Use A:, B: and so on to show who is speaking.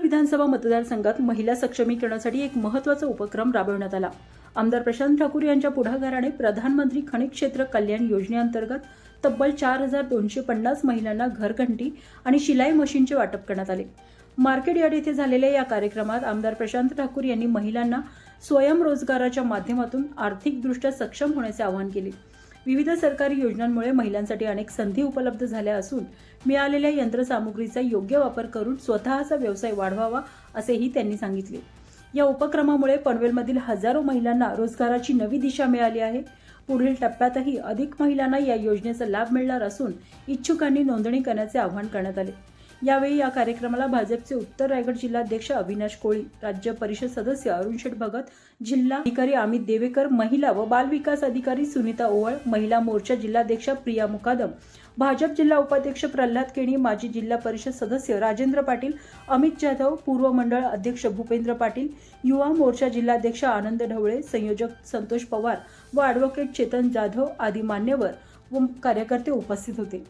A: विधानसभा मतदारसंघात महिला सक्षमीकरणासाठी एक महत्त्वाचा उपक्रम राबवण्यात आला. आमदार प्रशांत ठाकूर यांच्या पुढाकाराने प्रधानमंत्री खनिज क्षेत्र कल्याण योजनेअंतर्गत तब्बल चार हजार दोनशे पन्नास महिलांना घरघंटी आणि शिलाई मशीनचे वाटप करण्यात आले. मार्केट यार्ड येथे झालेल्या या कार्यक्रमात आमदार प्रशांत ठाकूर यांनी महिलांना स्वयंरोजगाराच्या माध्यमातून आर्थिकदृष्ट्या सक्षम होण्याचे आवाहन केले. विविध सरकारी योजनांमुळे महिलांसाठी अनेक संधी उपलब्ध झाल्या असून मिळालेल्या यंत्रसामुग्रीचा योग्य वापर करून स्वतःचा व्यवसाय वाढवावा असेही त्यांनी सांगितले. या उपक्रमामुळे पनवेलमधील हजारो महिलांना रोजगाराची नवी दिशा मिळाली आहे. पुढील टप्प्यातही अधिक महिलांना या योजनेचा लाभ मिळणार असून इच्छुकांनी नोंदणी करण्याचे आवाहन करण्यात आले. यावेळी या कार्यक्रमाला भाजपचे उत्तर रायगड जिल्हाध्यक्ष अविनाश कोळी राज्य परिषद सदस्य अरुण शेठ भगत जिल्हा अधिकारी अमित देवेकर महिला व बाल विकास अधिकारी सुनीता ओवळ महिला मोर्चा जिल्हाध्यक्ष प्रिया मुकादम भाजप जिल्हा उपाध्यक्ष प्रल्हाद केणी माजी जिल्हा परिषद सदस्य राजेंद्र पाटील अमित जाधव पूर्व मंडळ अध्यक्ष भूपेंद्र पाटील युवा मोर्चा जिल्हाध्यक्ष आनंद ढवळे संयोजक संतोष पवार व ॲडव्होकेट चेतन जाधव आदी मान्यवर व कार्यकर्ते उपस्थित होते.